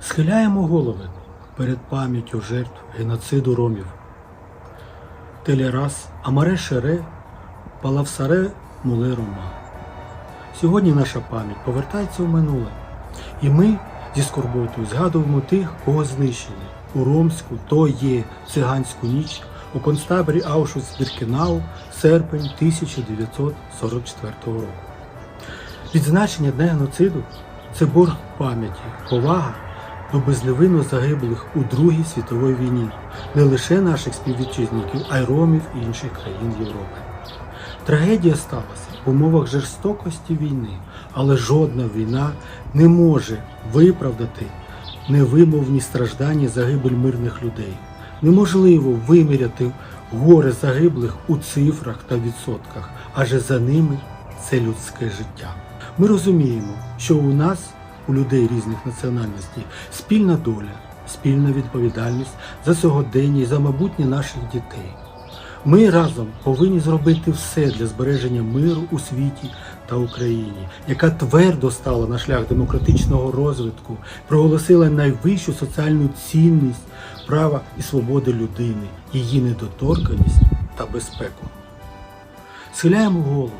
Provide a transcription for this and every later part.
Схиляємо голови перед пам'яттю жертв геноциду ромів. Телерас, Амаре Шере, Палавсаре Муле Рома. Сьогодні наша пам'ять повертається в минуле. І ми зі скорботою згадуємо тих, кого знищили у Ромську, то є циганську ніч у концтаборі Аушвіц-Біркенау, серпень 1944 року. Відзначення Дня геноциду це борг пам'яті, повага до безневинно загиблих у Другій світовій війні не лише наших співвітчизників, а й ромів і інших країн Європи. Трагедія сталася в умовах жорстокості війни, але жодна війна не може виправдати невимовні страждання загибель мирних людей. Неможливо виміряти горе загиблих у цифрах та відсотках, адже за ними це людське життя. Ми розуміємо, що у нас, у людей різних національностей, спільна доля, спільна відповідальність за сьогодення і за майбутнє наших дітей. Ми разом повинні зробити все для збереження миру у світі та Україні, яка твердо стала на шлях демократичного розвитку, проголосила найвищу соціальну цінність права і свободи людини, її недоторканість та безпеку. Схиляємо голову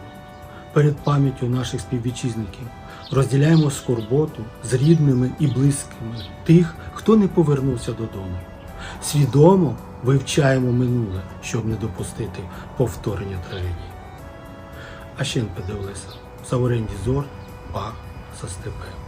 перед пам'яттю наших співвітчизників, розділяємо скорботу з рідними і близькими тих, хто не повернувся додому. Свідомо вивчаємо минуле, щоб не допустити повторення трагедії. Ашен Девлеса, Сауренді Зор, Бах, Састепе.